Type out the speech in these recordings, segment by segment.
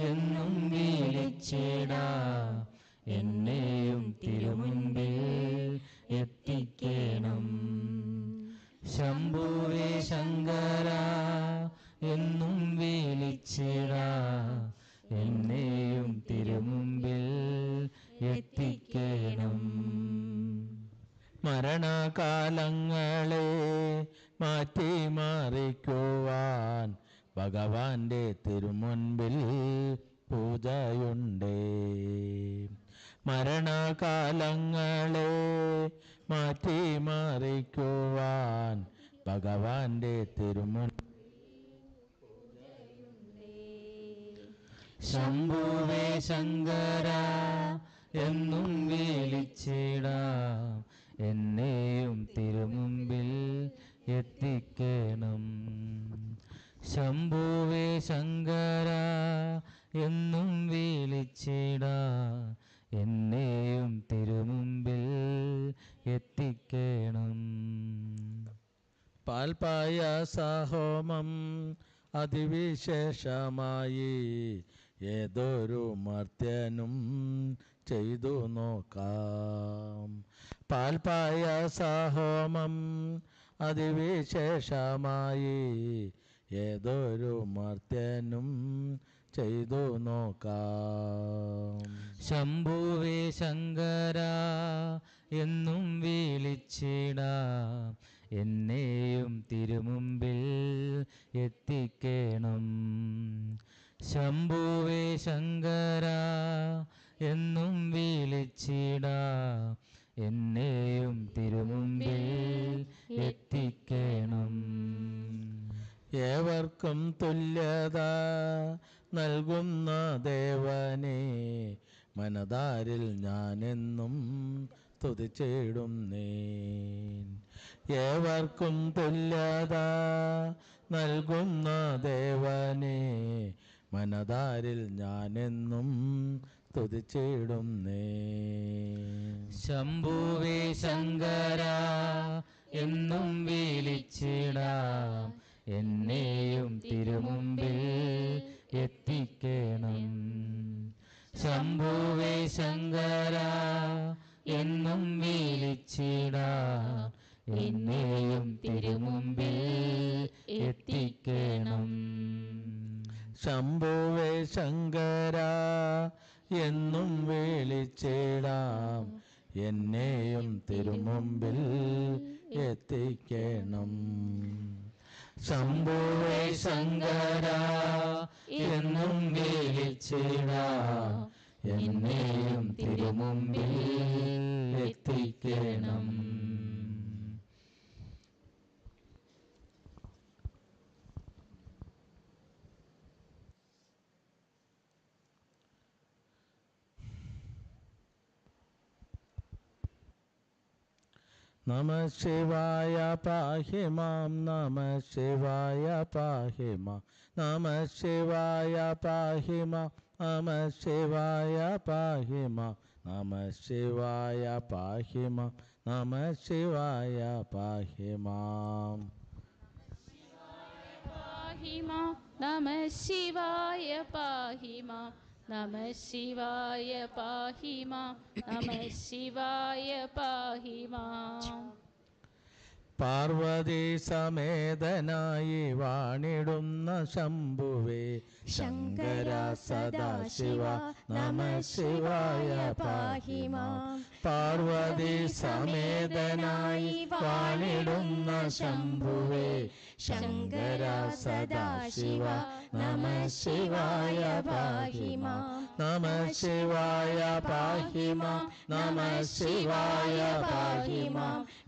എന്നും വീളിച്ചിടാ. എന്നെയും തിരുമുൻപിൽ തിരുമുൻപിൽ പൂജയുണ്ടേ. മരണകാലങ്ങളെ മാറ്റി മാറിക്കുവാൻ ഭഗവാന്റെ തിരുമുൻ ശംഭുവേ ശങ്കര എന്നും വിളിച്ചിടാം. എന്നെയും തിരുമുമ്പിൽ എത്തിക്കണം. ശംഭുവേ ശങ്കര എന്നും വിളിച്ചിട. എന്നെയും തിരുമുമ്പിൽ എത്തിക്കണം. പാൽപായസഹോമം അതിവിശേഷമായി ഏതൊരു മർത്യനും ചെയ്തു നോക്കാം. പാൽപായസഹോമം അതിവിശേഷമായി ഏതൊരു മർത്യനും ചെയ്തു നോക്കാം. ശംഭുവേ ശങ്കര എന്നും വിളിച്ചിടാം. എന്നെയും തിരുമുമ്പിൽ എത്തിക്കണം. ശംഭുവേ ശങ്കര എന്നും വിളിച്ചിടാം. എന്നെയും തിരുമുമ്പിൽ എത്തിക്കണം. ഏവർക്കും തുല്യത നൽകുന്ന ദേവനെ മനതാരിൽ ഞാനെന്നും തുതിച്ചിടുന്നേ ഏവർക്കും തുല്യത നൽകുന്ന ദേവനെ മനതാരിൽ ഞാനെന്നും തുതിച്ചിടുന്നേ ശംഭുവേ ശങ്കര എന്നും വിളിച്ചിടാം. എന്നെയും തിരുമുമ്പിൽ എത്തിക്കണം. ശംഭുവേ ശങ്കര എന്നും വിളിച്ചിടാം. എന്നെയും തിരുമുമ്പിൽ എത്തിക്കണം. ശംഭുവേ ശങ്കര എന്നും വിളിച്ചിടാം. എന്നെയും തിരുമുമ്പിൽ എത്തിക്കണം. ശംഭുവേ ശങ്കര എന്നും വിളിച്ചിടാം എന്നെയും തിരുമുമ്പിൽ എത്തിക്കണം. നമ ശിവായ പാഹി മാം നമ ശിവായ പാഹി മാം നമ ശിവായ പാഹി മാം നമ ശിവായ പാഹി മാം നമ ശിവായ പാഹി മാം നമ ശിവായ പാഹി മാം പാഹി മാം നമ ശിവായ പാഹി മാം നമ ശിവായ പാഹി മാം നമ ശിവായ പാഹി പാർവതി സമേതനായി വാണിടുന്ന ശംഭുവേ ശങ്കര സദാശിവ നമ ശിവായ പാഹി മാം പാർവതി സമേതനായി വാണിടുന്ന ശംഭുവേ ശങ്കര സദാശിവ നമ ശിവായ പാഹിമ നമ ശിവായ പാഹിമ നമ ശിവായ പാഹിമ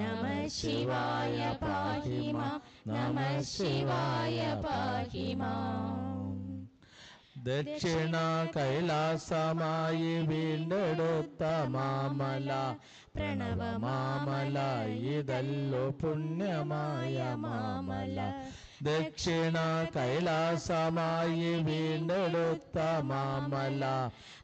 നമ ശിവായ പാഹിമ നമ ശിവായ പാഹി മാം ദക്ഷിണ കൈലാസമായി വീണ്ടെടുത്ത മാമല പ്രണവ മാമല ഇതല്ലോ പുണ്യമായ മാമല. ദക്ഷിണ കൈലാസമായി വീണ്ടെടുത്ത മാമല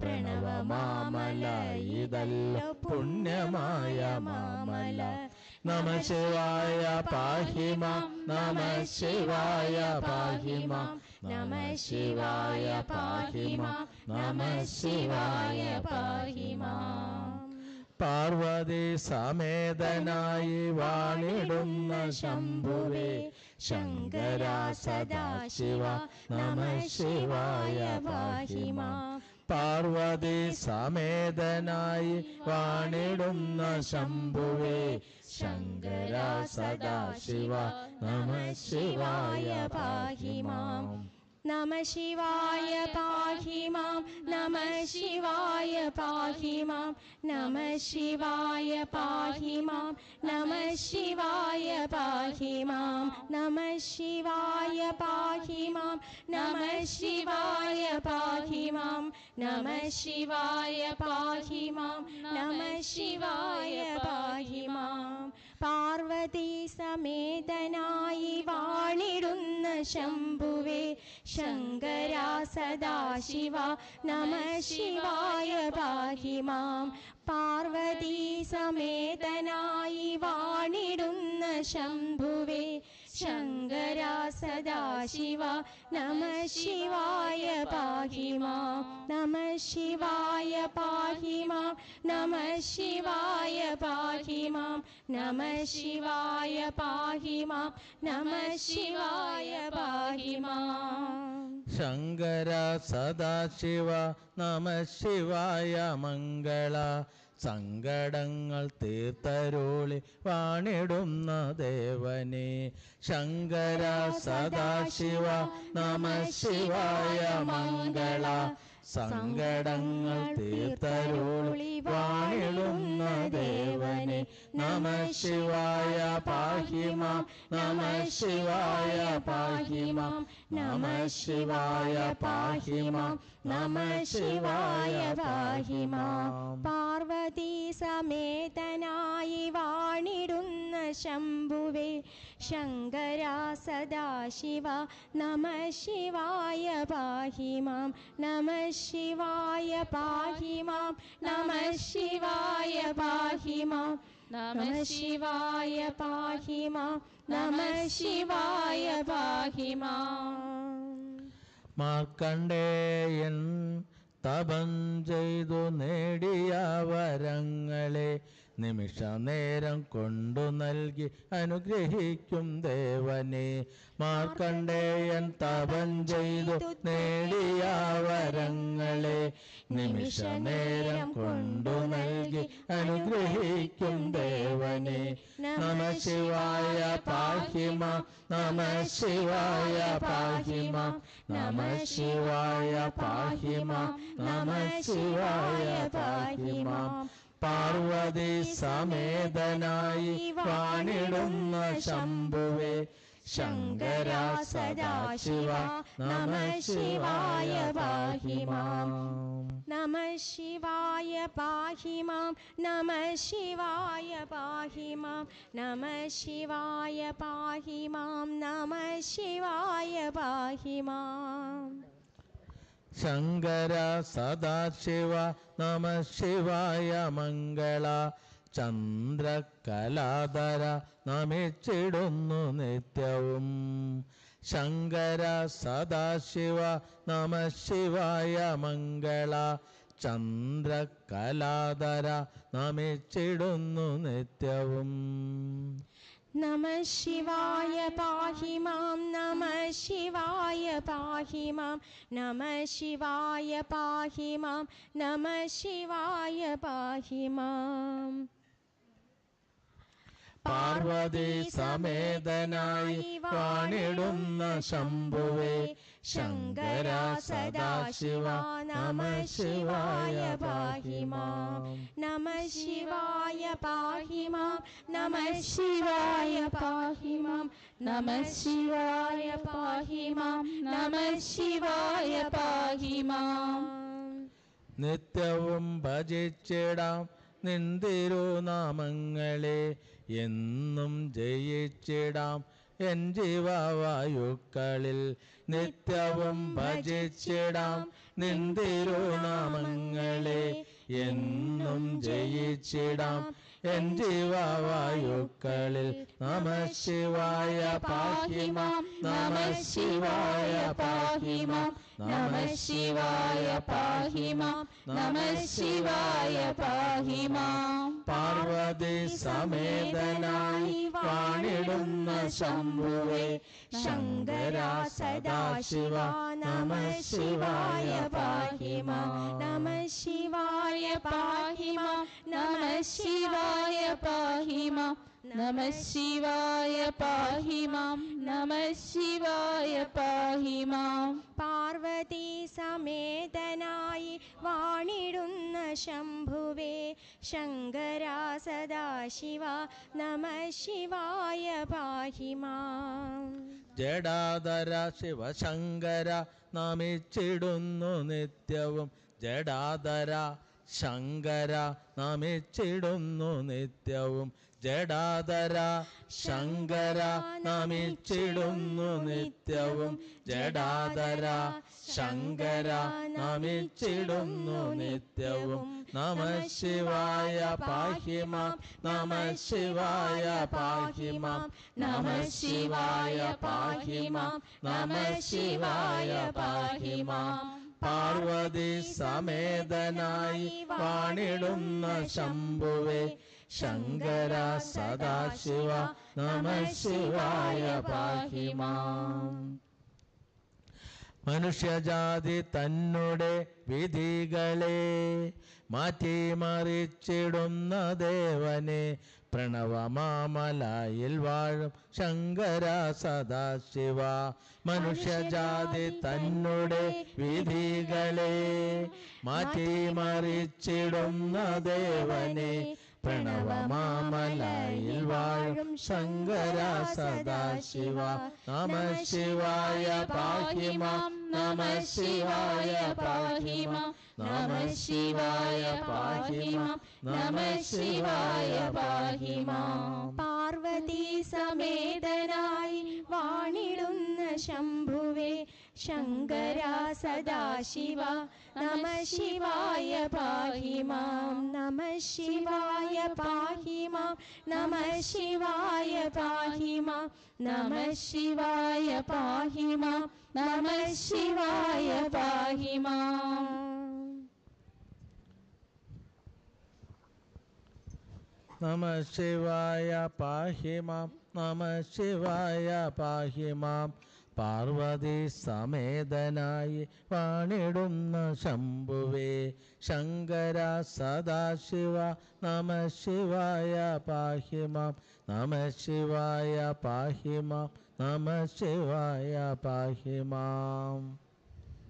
പ്രണവ മാമല ഇതല്ലോ പുണ്യമായ മാമല. നമ ശിവായ പാഹിമ നമ ശിവായ പാഹിമ നമ ശിവായ പാഹിമ നമ ശിവായ പാഹിമ. പാർവതി സമേതനായി വാണിടുന്ന ശംഭുവേ ശങ്കര സദാശിവ നമ ശിവായ പാഹി മാം പാർവതി സമേതനായി വാണിടുന്ന ശംഭുവേ ശങ്കര സദാശിവ നമ ശിവായ പാഹി മാം നമ ശിവായ പാഹി മാം നമ ശിവായ പാഹി മാം നമ ശിവായ പാഹി മാം നമ ശിവായ പാഹി മാം നമ ശിവായ പാഹി മാം നമ ശിവായ പാഹി മാം നമ ശിവായ പാഹി മാം നമ ശിവായ പാഹി മാം. പാർവതി സമേതനായി വാണിടുന്ന ശംഭുവേ. ശങ്കരാ സദാശിവ നമ ശിവായ പാഹി മാം. പാർവതീ സമേതനായി വാണിടുന്ന ശംഭുവേ. ശങ്കര സദാശിവ നമ ശിവായ പാഹിമാ നമ ശിവായ പാഹിമാ നമ ശിവായ പാഹിമാ നമ ശിവായ പാഹിമാ നമ ശിവായ പാഹിമാ ശങ്കര സദാശിവ നമ ശിവായ മംഗള സങ്കടങ്ങൾ തീർത്തരുളി വാണിടുന്ന ദേവനെ. ശങ്കര സദാശിവ നമ ശിവായ മംഗള. സങ്കടങ്ങൾ തീർത്തരുളി വാണിടുന്ന ദേവനെ. നമ ശിവായ പാഹിമാം നമ ശിവായ പാഹിമാം നമ ശിവായ പാഹിമാം നമ ശിവായ പാഹിമാം പാർവതി സമേതനായി വാണിടുന്ന ശംഭുവേ ശങ്കര സദാശിവ നമ ശിവായ പാഹി മാം നമ ശിവായ പാഹി മാം നമ ശിവായ പാഹി മാം നമ ശിവായ പാഹി മാം നമ ശിവായ പാഹി മാം. മാർക്കണ്ഡേയൻ തപം ചെയ്തു നേടിയ വരങ്ങളെ നിമിഷ നേരം കൊണ്ടു നൽകി അനുഗ്രഹിക്കും ദേവനെ. മാർക്കണ്ടേയൻ തപം ചെയ്തു നേടിയ വരങ്ങളെ. നിമിഷ നേരം കൊണ്ടു നൽകി അനുഗ്രഹിക്കും ദേവനെ. നമ ശിവായ പാഹിമ നമ ശിവായ പാഹിമ നമ ശിവായ പാഹിമ നമ ശിവായ പാഹിമ. പാർവതി സമേതനായി വാണിടുന്ന ശംഭുവേ ശങ്കര സദാശിവ നമ ശിവായ പാഹിമാം. നമ ശിവായ പാഹിമാം നമ ശിവായ പാഹിമാം നമ ശിവായ പാഹിമാം നമ ശിവായ പാഹി മാം ശങ്കര സദാശിവ നമ ശിവായ മംഗള. ചന്ദ്രകലാധര നമിച്ചിടുന്നു നിത്യവും. ശങ്കര സദാശിവ നമ ശിവായ മംഗള. ചന്ദ്രകലാധര നമിച്ചിടുന്നു നിത്യവും. നമ ശിവായ പാഹി മാം നമ ശിവായ പാഹി മാം നമ ശിവായ പാഹി മാം നമ ശിവായ പാഹി മാം. പാർവതി സമേതനായി വാണിടുന്ന ശംഭുവേ ശങ്കര സദാശിവ നമ ശിവായ പാഹി മാം. നമ ശിവായ പാഹിമാം നമ ശിവായ പാഹിമാം നമ ശിവായ പാഹിമാം നമ ശിവായ പാഹിമാം നിത്യവും ഭജിച്ചിടാം നിന്തിരുനാമങ്ങളെ എന്നും ജയിച്ചിടാം എൻ ജീവവായുക്കളിൽ. നിത്യവും ഭജിച്ചിടാം നിന്തിരുനാമങ്ങളെ എന്നും जय चेड़ा। എൻ ജീവവായുക്കളിൽ നമ ശിവായ പാഹിമാം നമ ശിവായ പാഹിമാം നമ ശിവായ പാഹിമാം നമ ശിവായ പാഹിമാം. പാർവതി സമേതനായി വാണിടുന്ന ശംഭുവേ ശങ്കര സദാശിവ നമ ശിവായ പാഹിമാം. നമ ശിവായ പാഹി നമ ശിവായ പാഹി മാം നമ ശിവായ പാഹി മാം നമ ശിവായ പാഹി മാം പാർവതി സമേതനായി വാണിടുന്ന ശംഭുവേ ശങ്കര സദാശിവ നമ ശിവായ പാഹിമാം ജഡാധര ശിവശങ്കര നമിച്ചിടുന്നു നിത്യവും. ജഡാധര ശങ്കര നമിച്ചിടുന്നു നിത്യവും. ജഡാധര ശങ്കര നമിച്ചിടുന്നു നിത്യവും. ജഡാധര ശങ്കര നമിച്ചിടുന്നു നിത്യവും. നമ ശിവായ പാഹിമാം നമ ശിവായ പാഹിമാം നമ ശിവായ പാഹിമാം നമ ശിവായ പാഹിമാം. പാർവതി സമേതനായി വാണിടുന്ന ശംഭുവേ. ശങ്കര സദാശിവ നമ ശിവായ പാഹിമാം മനുഷ്യജാതി തന്നുടെ വിധികളെ മാറ്റിമറിച്ചിടുന്ന ദേവനെ പ്രണവമാമലായിൽ വാഴും ശങ്കര സദാശിവ. മനുഷ്യജാതി തന്നുടെ വിധികളെ മാറ്റി മറിച്ചിടുന്ന ദേവനെ പ്രണവമാമലായിൽ വാഴും. ശങ്കര സദാശിവ. നമ ശിവായ പാഹിമ. നമ ശിവായ പാഹിമ. നമ ശിവായ പാഹിമ. നമ ശിവായ പാഹിമ. പാർവതി സമേതനായി വാണിടുന്ന ശംഭുവേ. ശങ്കര സദാശിവ നമ ശിവായ പാഹിമാം നമ ശിവായ പാഹിമാം നമ ശിവായ പാഹിമാം നമ ശിവായ പാഹിമാം നമ ശിവായ പാഹിമാം നമ ശിവായ പാഹിമാം നമ ശിവായ പാഹിമാം പാർവതി സമേതനായി വാണിടുന്ന ശംഭുവേ ശങ്കര സദാശിവ നമ ശിവായ പാഹിമാം നമ ശിവായ പാഹിമാം നമ ശിവായ പാഹിമാം.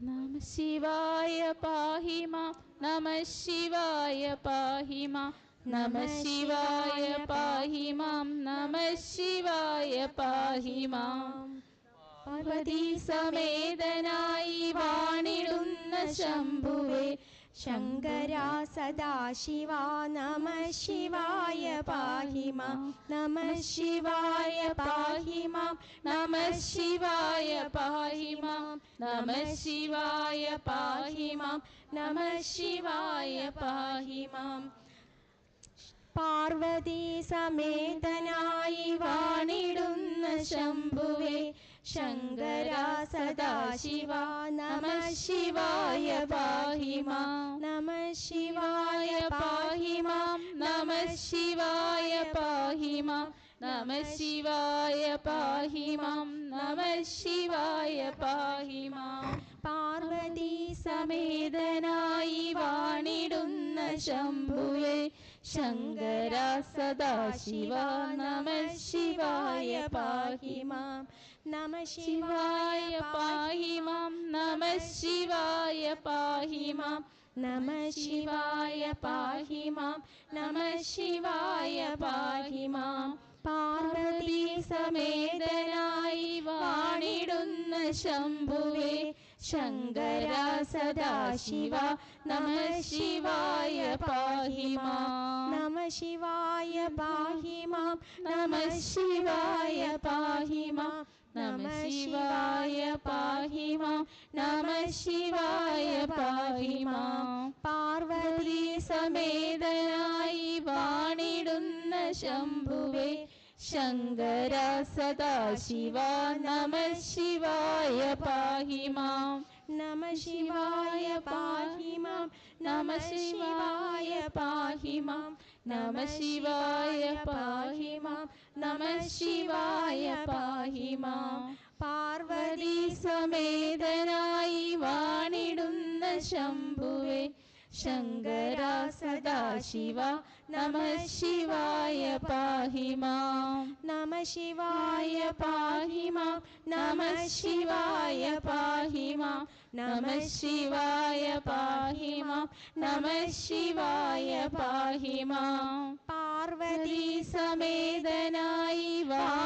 നമ ശിവായ പാഹിമാം നമ ശിവായ പാഹിമാം നമ ശിവായ പാഹിമാം നമ ശിവായ പാഹി മാം പാർവതി സമേതനായി വാണിടുന്ന ശംഭുവേ. ശങ്കരാ സദാശിവ നമ ശിവായ പാഹിമ. നമ ശിവായ പാഹിമ. നമ ശിവായ പാഹിമ. നമ ശിവായ പാഹിമ. നമ ശിവായ പാഹിമ. പാർവതി സമേതനായി വാണിടുന്ന ശംഭുവേ. ശങ്കര സദാശിവ നമ ശിവായ പാഹിമാം നമ ശിവായ പാഹിമാം നമ ശിവായ പാഹിമ നമ ശിവായ പാഹി നമ ശിവായ പാഹി പാർവതി സമേതനായി വാണിടുന്ന ശംഭുവേ ശങ്കര സദാശിവ നമ ശിവായ പാഹി മാം നമ ശിവായ പാഹി മാം നമ ശിവായ പാഹി മാം നമ ശിവായ പാഹി മാം നമ ശിവായ പാഹി മാം പാർവതി സമേതനായി വാണിടുന്ന ശംഭുവേ ശങ്കര സദാശിവ നമ ശിവായ പാഹി മാം നമ ശിവായ പാഹി മാം നമ ശിവായ പാഹി മാം നമ ശിവായ പാഹി നമ ശിവായ പാഹി പാർവതി സമേതനായി വാണിടുന്ന ശംഭുവേ ശങ്കര സദാശിവ നമ ശിവായ പാഹി മാം നമ ശിവായ പാഹി മാം നമ ശിവായ പാഹി മാം നമ ശിവായ പാഹി മാം നമ ശിവായ പാഹി മാം പാർവതി സമേതനായി വാണിടുന്ന ശംഭുവേ शङ्करा सदा शिवा नमः शिवाय पाहि मा नमः शिवाय पाहि मा नमः शिवाय पाहि मा नमः शिवाय पाहि मा नमः शिवाय पाहि मा पार्वती समेदनायि वा।